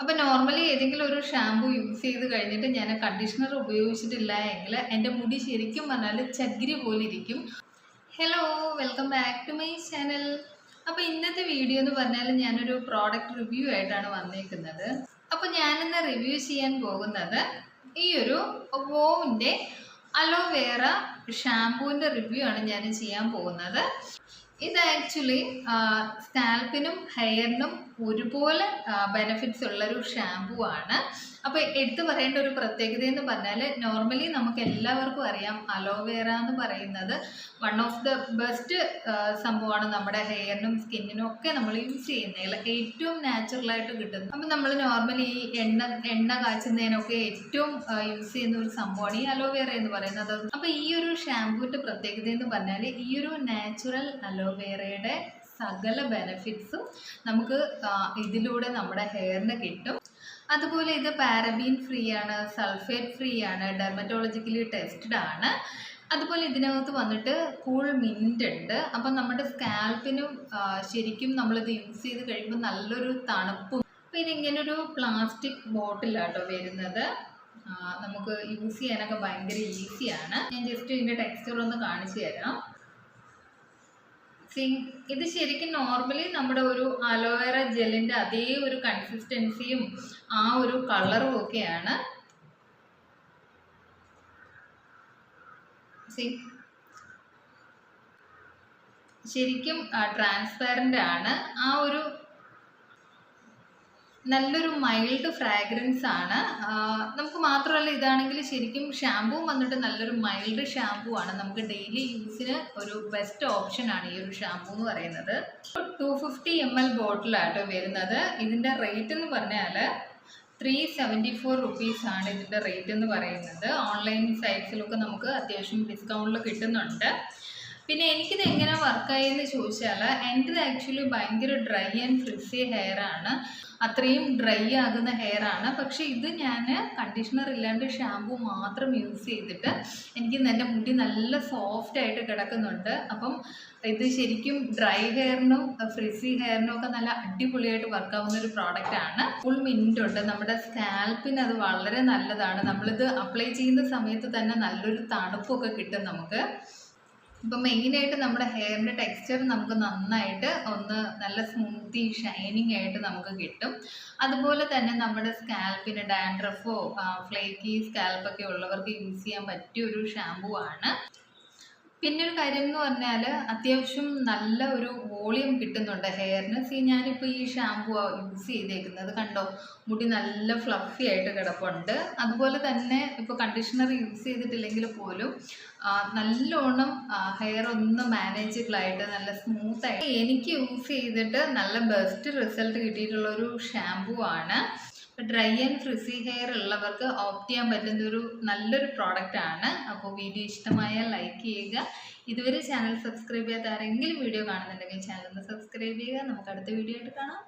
അപ്പോൾ നോർമലി ഏതെങ്കിലും ഒരു ഷാമ്പു യൂസ് ചെയ്ത് കഴിഞ്ഞിട്ട് ഞാൻ കണ്ടീഷണർ ഉപയോഗിച്ചിട്ടില്ല എങ്കിൽ എന്റെ മുടി ശരിക്കും പറഞ്ഞാൽ ചകിരി പോലെ ഇരിക്കും. Hello welcome back to my channel അപ്പോൾ ഇന്നത്തെ വീഡിയോ എന്ന് പറഞ്ഞാൽ ഞാനൊരു പ്രോഡക്റ്റ് റിവ്യൂ ആയിട്ടാണ് വന്നേക്കുന്നത്. അപ്പോൾ ഞാനിന്ന് റിവ്യൂ ചെയ്യാൻ പോകുന്നത് ഈ ഒരു വോവിന്റെ അലോവേറ ഷാമ്പൂവിന്റെ റിവ്യൂ ആണ് ഞാൻ ചെയ്യാൻ പോകുന്നത്. ഇത് ആക്ച്വലി സ്കാൽപ്പിനും ഹെയറിനും ഒരുപോലെ ബെനിഫിറ്റ്സ് ഉള്ളൊരു ഷാമ്പൂ ആണ്. അപ്പോൾ എടുത്തു പറയേണ്ട ഒരു പ്രത്യേകത എന്ന് പറഞ്ഞാൽ നോർമലി നമുക്ക് എല്ലാവർക്കും അറിയാം അലോവേറ എന്ന് പറയുന്നത് വൺ ഓഫ് ദ ബെസ്റ്റ് സംഭവമാണ് നമ്മുടെ ഹെയറിനും സ്കിന്നിനും ഒക്കെ നമ്മൾ യൂസ് ചെയ്യുന്നതിൽ ഏറ്റവും നാച്ചുറൽ ആയിട്ട് കിട്ടുന്നത്. അപ്പം നമ്മൾ നോർമലി ഈ എണ്ണ എണ്ണ കാച്ചുന്നതിനൊക്കെ ഏറ്റവും യൂസ് ചെയ്യുന്ന ഒരു സംഭവമാണ് ഈ അലോവേറ എന്ന് പറയുന്നത്. അപ്പോൾ ഈ ഒരു ഷാമ്പൂവിന്റെ പ്രത്യേകത എന്ന് പറഞ്ഞാൽ ഈ ഒരു നാച്ചുറൽ അലോവേറയുടെ സകല ബെനഫിറ്റ്സും നമുക്ക് ഇതിലൂടെ നമ്മുടെ ഹെയറിന് കിട്ടും. അതുപോലെ ഇത് പാരബീൻ ഫ്രീ ആണ് സൾഫേറ്റ് ഫ്രീ ആണ് ഡെർമറ്റോളജിക്കലി ടെസ്റ്റഡ് ആണ്. അതുപോലെ ഇതിനകത്ത് വന്നിട്ട് കൂൾ മിന്റ് ഉണ്ട്. അപ്പം നമ്മുടെ സ്കാൽപ്പിനും ശരിക്കും നമ്മളിത് യൂസ് ചെയ്ത് കഴിയുമ്പോൾ നല്ലൊരു തണുപ്പും. പിന്നെ ഇങ്ങനൊരു പ്ലാസ്റ്റിക് ബോട്ടിലാട്ടോ വരുന്നത്. നമുക്ക് യൂസ് ചെയ്യാനൊക്കെ ഭയങ്കര ഈസിയാണ് ഞാൻ ജസ്റ്റ് ഇതിന്റെ ടെക്സ്ചർ ഒന്ന് കാണിച്ചു തരാം. See, ഇത് ശരിക്കും നോർമലി നമ്മുടെ ഒരു അലോവേറ ജെല്ലിന്റെ അതേ ഒരു കൺസിസ്റ്റൻസിയും ആ ഒരു കളറും ഒക്കെയാണ്. സിങ് ശരിക്കും ട്രാൻസ്പെറന്റ് ആണ്. ആ ഒരു നല്ലൊരു മൈൽഡ് ഫ്രാഗ്രൻസ് ആണ്. നമുക്ക് മാത്രമല്ല ഇതാണെങ്കിൽ ശരിക്കും ഷാമ്പൂ വന്നിട്ട് നല്ലൊരു മൈൽഡ് ഷാമ്പൂ ആണ്. നമുക്ക് ഡെയിലി യൂസിന് ഒരു ബെസ്റ്റ് ഓപ്ഷൻ ആണ് ഈ ഒരു ഷാമ്പൂ എന്ന് പറയുന്നത്. ടു ഫിഫ്റ്റി എം എൽ ബോട്ടിലാട്ടോ വരുന്നത്. ഇതിന്റെ റേറ്റ് എന്ന് പറഞ്ഞാൽ ത്രീ സെവന്റി ഫോർ റുപ്പീസ് ആണ് ഇതിന്റെ റേറ്റ് എന്ന് പറയുന്നത്. ഓൺലൈൻ സൈറ്റ്സിലൊക്കെ നമുക്ക് അത്യാവശ്യം ഡിസ്കൗണ്ടിൽ കിട്ടുന്നുണ്ട്. പിന്നെ എനിക്കിത് എങ്ങനെ വർക്കായെന്ന് ചോദിച്ചാൽ എന്റെത് ആക്ച്വലി ഭയങ്കര ഡ്രൈ ആൻഡ് ഫ്രിസി ഹെയർ ആണ്. അത്രയും ഡ്രൈ ആകുന്ന ഹെയർ ആണ്. പക്ഷെ ഇത് ഞാൻ കണ്ടീഷണർ ഇല്ലാണ്ട് ഷാമ്പു മാത്രം യൂസ് ചെയ്തിട്ട് എനിക്ക് എന്റെ മുടി നല്ല സോഫ്റ്റ് ആയിട്ട് കിടക്കുന്നുണ്ട്. അപ്പം ഇത് ശരിക്കും ഡ്രൈ ഹെയറിനും ഫ്രിസി ഹെയറിനും ഒക്കെ നല്ല അടിപൊളിയായിട്ട് വർക്കാവുന്ന ഒരു പ്രോഡക്റ്റ് ആണ്. ഫുൾ മിന്റ് ഉണ്ട്. നമ്മുടെ സ്കാൽപ്പിന് അത് വളരെ നല്ലതാണ്. നമ്മളിത് അപ്ലൈ ചെയ്യുന്ന സമയത്ത് തന്നെ നല്ലൊരു തണുപ്പൊക്കെ കിട്ടും നമുക്ക്. ഇപ്പം മെയിനായിട്ട് നമ്മുടെ ഹെയറിന്റെ ടെക്സ്ചർ നമുക്ക് നന്നായിട്ട് ഒന്ന് നല്ല സ്മൂത്തി ഷൈനിങ് ആയിട്ട് നമുക്ക് കിട്ടും. അതുപോലെ തന്നെ നമ്മുടെ സ്കാൽപ്പിന് ഡാൻഡ്രഫോ ഫ്ലേക്കി സ്കാൽപ്പൊക്കെ ഉള്ളവർക്ക് യൂസ് ചെയ്യാൻ പറ്റിയ ഒരു ഷാമ്പു ആണ്. പിന്നെ ഒരു കാര്യം എന്ന് പറഞ്ഞാൽ അത്യാവശ്യം നല്ല ഒരു വോളിയം കിട്ടുന്നുണ്ട് ഹെയറിന് സീ ഞാനിപ്പോൾ ഈ ഷാമ്പൂ യൂസ് ചെയ്തേക്കുന്നത്. കണ്ടോ? മുടി നല്ല ഫ്ലഫി ആയിട്ട് കിടപ്പുണ്ട്. അതുപോലെ തന്നെ ഇപ്പോൾ കണ്ടീഷണർ യൂസ് ചെയ്തിട്ടില്ലെങ്കിൽ പോലും നല്ലോണം ഹെയർ ഒന്ന് മാനേജബിളായിട്ട് നല്ല സ്മൂത്തായിട്ട്. എനിക്ക് യൂസ് ചെയ്തിട്ട് നല്ല ബെസ്റ്റ് റിസൾട്ട് കിട്ടിയിട്ടുള്ള ഒരു ഷാമ്പൂ ആണ്. ഡ്രൈ ആൻഡ് ഫ്രിസി ഹെയർ ഉള്ളവർക്ക് ഓപ്റ്റ് ചെയ്യാൻ പറ്റുന്ന ഒരു നല്ലൊരു പ്രോഡക്റ്റ് ആണ്. അപ്പോൾ വീഡിയോ ഇഷ്ടമായാൽ ലൈക്ക് ചെയ്യുക. ഇതുവരെ ചാനൽ സബ്സ്ക്രൈബ് ചെയ്യാത്ത ആരെങ്കിലും വീഡിയോ കാണുന്നുണ്ടെങ്കിൽ ചാനൽ ഒന്ന് സബ്സ്ക്രൈബ് ചെയ്യുക. നമുക്ക് അടുത്ത വീഡിയോ ആയിട്ട് കാണാം.